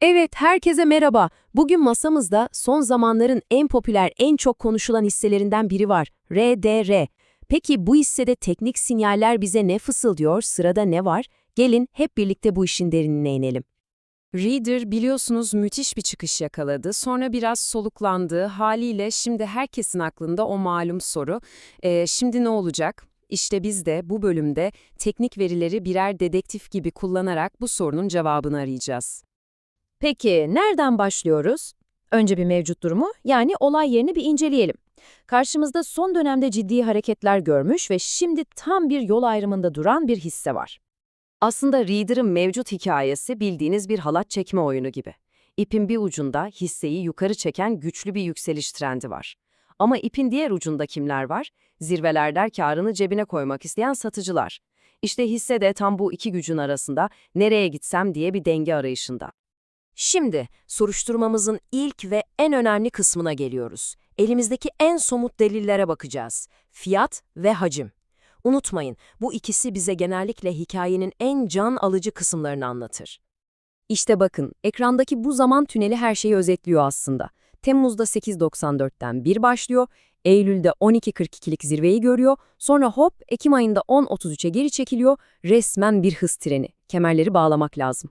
Evet, herkese merhaba. Bugün masamızda son zamanların en popüler, en çok konuşulan hisselerinden biri var. RDR. Peki bu hissede teknik sinyaller bize ne fısıldıyor, sırada ne var? Gelin hep birlikte bu işin derinine inelim. Reader biliyorsunuz müthiş bir çıkış yakaladı. Sonra biraz soluklandı. Haliyle şimdi herkesin aklında o malum soru. Ee, şimdi ne olacak? İşte biz de bu bölümde teknik verileri birer dedektif gibi kullanarak bu sorunun cevabını arayacağız. Peki nereden başlıyoruz? Önce bir mevcut durumu yani olay yerini bir inceleyelim. Karşımızda son dönemde ciddi hareketler görmüş ve şimdi tam bir yol ayrımında duran bir hisse var. Aslında Reader'ın mevcut hikayesi bildiğiniz bir halat çekme oyunu gibi. İpin bir ucunda hisseyi yukarı çeken güçlü bir yükseliş trendi var. Ama ipin diğer ucunda kimler var? Zirvelerde karını cebine koymak isteyen satıcılar. İşte hisse de tam bu iki gücün arasında nereye gitsem diye bir denge arayışında. Şimdi soruşturmamızın ilk ve en önemli kısmına geliyoruz. Elimizdeki en somut delillere bakacağız. Fiyat ve hacim. Unutmayın, bu ikisi bize genellikle hikayenin en can alıcı kısımlarını anlatır. İşte bakın, ekrandaki bu zaman tüneli her şeyi özetliyor aslında. Temmuz'da 8.94'ten 1 başlıyor, Eylül'de 12.42'lik zirveyi görüyor, sonra hop Ekim ayında 10.33'e geri çekiliyor, resmen bir hız treni. Kemerleri bağlamak lazım.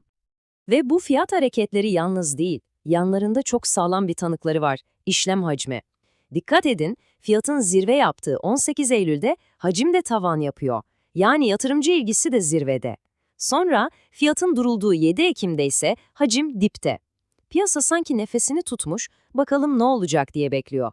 Ve bu fiyat hareketleri yalnız değil, yanlarında çok sağlam bir tanıkları var, işlem hacmi. Dikkat edin, fiyatın zirve yaptığı 18 Eylül'de hacim de tavan yapıyor. Yani yatırımcı ilgisi de zirvede. Sonra fiyatın durulduğu 7 Ekim'de ise hacim dipte. Piyasa sanki nefesini tutmuş, bakalım ne olacak diye bekliyor.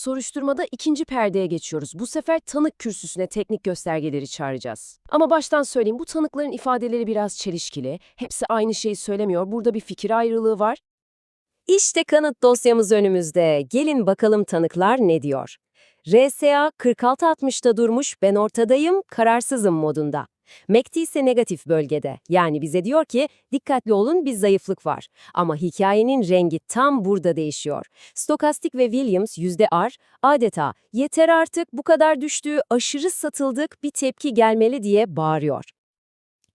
Soruşturmada ikinci perdeye geçiyoruz. Bu sefer tanık kürsüsüne teknik göstergeleri çağıracağız. Ama baştan söyleyeyim bu tanıkların ifadeleri biraz çelişkili. Hepsi aynı şeyi söylemiyor. Burada bir fikir ayrılığı var. İşte kanıt dosyamız önümüzde. Gelin bakalım tanıklar ne diyor. RSA 46.60'da durmuş, ben ortadayım, kararsızım modunda. MACD ise negatif bölgede. Yani bize diyor ki dikkatli olun bir zayıflık var. Ama hikayenin rengi tam burada değişiyor. Stokastik ve Williams yüzde R adeta yeter artık bu kadar düştüğü aşırı satıldık bir tepki gelmeli diye bağırıyor.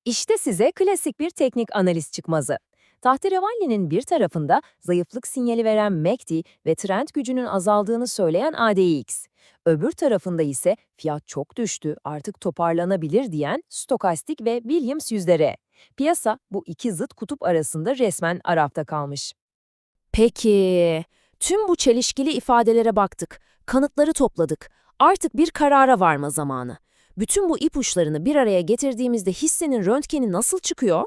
İşte size klasik bir teknik analiz çıkmazı. Tahterevalli'nin bir tarafında zayıflık sinyali veren MACD ve trend gücünün azaldığını söyleyen ADX. Öbür tarafında ise fiyat çok düştü, artık toparlanabilir diyen Stokastik ve Williams yüzleri. Piyasa bu iki zıt kutup arasında resmen arafta kalmış. Peki, tüm bu çelişkili ifadelere baktık, kanıtları topladık. Artık bir karara varma zamanı. Bütün bu ipuçlarını bir araya getirdiğimizde hissenin röntgeni nasıl çıkıyor?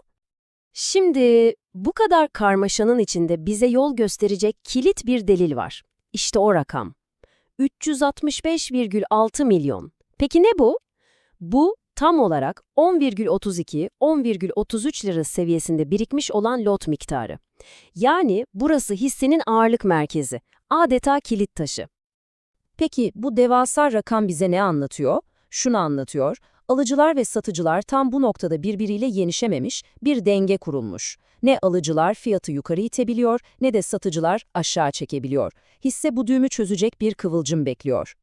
Şimdi bu kadar karmaşanın içinde bize yol gösterecek kilit bir delil var. İşte o rakam. 365,6 milyon. Peki ne bu? Bu tam olarak 10,32-10,33 lira seviyesinde birikmiş olan lot miktarı. Yani burası hissenin ağırlık merkezi, adeta kilit taşı. Peki bu devasa rakam bize ne anlatıyor? Şunu anlatıyor. Alıcılar ve satıcılar tam bu noktada birbiriyle yenişememiş, bir denge kurulmuş. Ne alıcılar fiyatı yukarı itebiliyor ne de satıcılar aşağı çekebiliyor. Hisse bu düğümü çözecek bir kıvılcım bekliyor.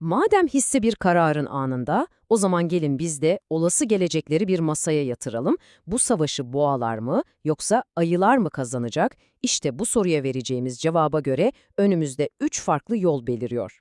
Madem hisse bir kararın anında, o zaman gelin biz de olası gelecekleri bir masaya yatıralım. Bu savaşı boğalar mı yoksa ayılar mı kazanacak? İşte bu soruya vereceğimiz cevaba göre önümüzde üç farklı yol beliriyor.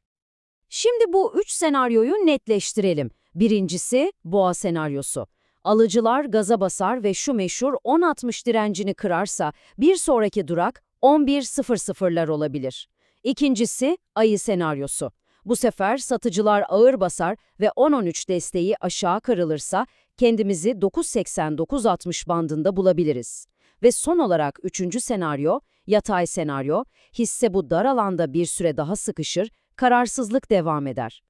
Şimdi bu üç senaryoyu netleştirelim. Birincisi boğa senaryosu. Alıcılar gaza basar ve şu meşhur 10.60 direncini kırarsa bir sonraki durak 11.00'lar olabilir. İkincisi ayı senaryosu. Bu sefer satıcılar ağır basar ve 10.13 desteği aşağı kırılırsa kendimizi 9.80-9.60 bandında bulabiliriz. Ve son olarak üçüncü senaryo, yatay senaryo, hisse bu dar alanda bir süre daha sıkışır, kararsızlık devam eder.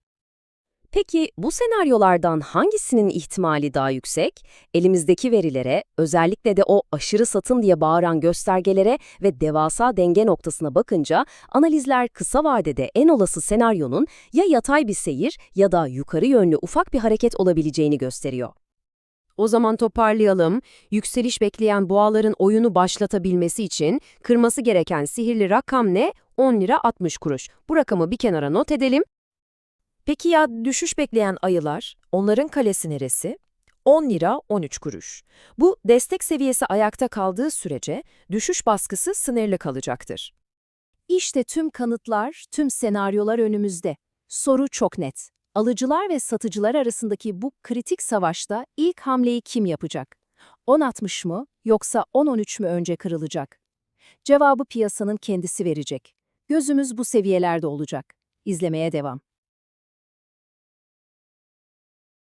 Peki bu senaryolardan hangisinin ihtimali daha yüksek? Elimizdeki verilere, özellikle de o aşırı satın diye bağıran göstergelere ve devasa denge noktasına bakınca analizler kısa vadede en olası senaryonun ya yatay bir seyir ya da yukarı yönlü ufak bir hareket olabileceğini gösteriyor. O zaman toparlayalım. Yükseliş bekleyen boğaların oyunu başlatabilmesi için kırması gereken sihirli rakam ne? 10 lira 60 kuruş. Bu rakamı bir kenara not edelim. Peki ya düşüş bekleyen ayılar? Onların kalesi neresi? 10 lira 13 kuruş. Bu destek seviyesi ayakta kaldığı sürece düşüş baskısı sınırlı kalacaktır. İşte tüm kanıtlar, tüm senaryolar önümüzde. Soru çok net. Alıcılar ve satıcılar arasındaki bu kritik savaşta ilk hamleyi kim yapacak? 10.60 mı yoksa 10.13 mü önce kırılacak? Cevabı piyasanın kendisi verecek. Gözümüz bu seviyelerde olacak. İzlemeye devam.